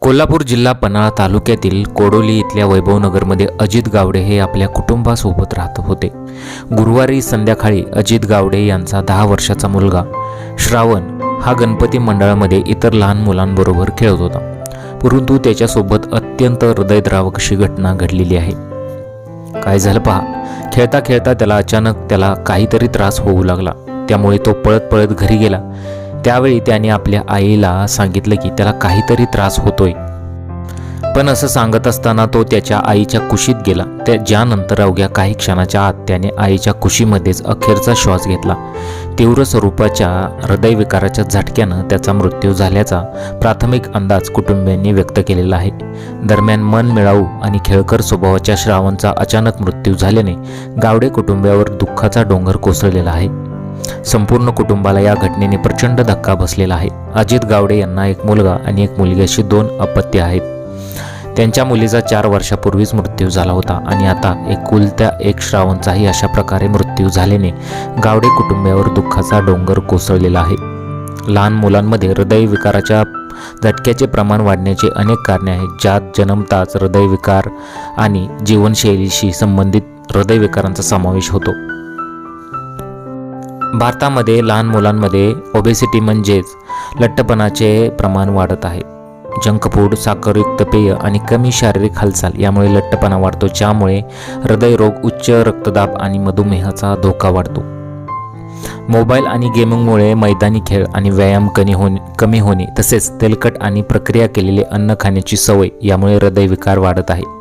कोल्हापूर जिल्हा पन्हाळा तालुक्यातील कोडोली इथल्या वैभवनगरमध्ये अजित गावडे हे आपल्या कुटुंबासोबत राहत होते. गुरुवारी संध्याकाळी अजित गावडे यांचा दहा वर्षाचा मुलगा श्रावण हा गणपती मंडळामध्ये इतर लहान मुलांबरोबर खेळत होता. परंतु त्याच्यासोबत अत्यंत हृदयद्रावक अशी घटना घडलेली आहे. काय झालं पहा. खेळता खेळता त्याला अचानक त्याला काहीतरी त्रास होऊ लागला. त्यामुळे तो पळत पळत घरी गेला. त्यावेळी त्याने आपल्या आईला सांगितलं की त्याला काहीतरी त्रास होतोय. पण असं सांगत असताना तो त्याच्या आईच्या कुशीत गेला. त्या ज्यानंतर अवघ्या काही क्षणाच्या आत त्याने आईच्या कुशीमध्येच अखेरचा श्वास घेतला. तीव्र स्वरूपाच्या हृदयविकाराच्या झटक्यानं त्याचा मृत्यू झाल्याचा प्राथमिक अंदाज कुटुंबियांनी व्यक्त केलेला आहे. दरम्यान मन मिळावू आणि खेळकर स्वभावाच्या श्रावणचा अचानक मृत्यू झाल्याने गावडे कुटुंबियावर दुःखाचा डोंगर कोसळलेला आहे. संपूर्ण कुटुंबाला या घटनेने प्रचंड धक्का बसलेला आहे. अजित गावडे यांना एक मुलगा आणि एक मुलगी अशी दोन अपत्य आहेत. त्यांच्या मुलीचा चार वर्षापूर्वीच मृत्यू झाला होता आणि आता एकुलत्या एक श्रावणचाही अशा प्रकारे मृत्यू झाल्याने गावडे कुटुंबियावर दुःखाचा डोंगर कोसळलेला आहे. लहान मुलांमध्ये हृदयविकाराच्या झटक्याचे प्रमाण वाढण्याचे अनेक कारणे आहेत ज्यात जन्मताच हृदयविकार आणि जीवनशैलीशी संबंधित हृदयविकारांचा समावेश होतो. भारतामध्ये लहान मुलांमध्ये ओबेसिटी म्हणजेच लठ्ठपणाचे प्रमाण वाढत आहे. जंक फूड साखरयुक्त पेय आणि कमी शारीरिक हालचाल यामुळे लठ्ठपणा वाढतो ज्यामुळे हृदयरोग उच्च रक्तदाब आणि मधुमेहाचा धोका वाढतो. मोबाईल आणि गेमिंगमुळे मैदानी खेळ आणि व्यायाम कमी होणे कमी होणे तसेच तेलकट आणि प्रक्रिया केलेले अन्न खाण्याची सवय यामुळे हृदयविकार वाढत आहे.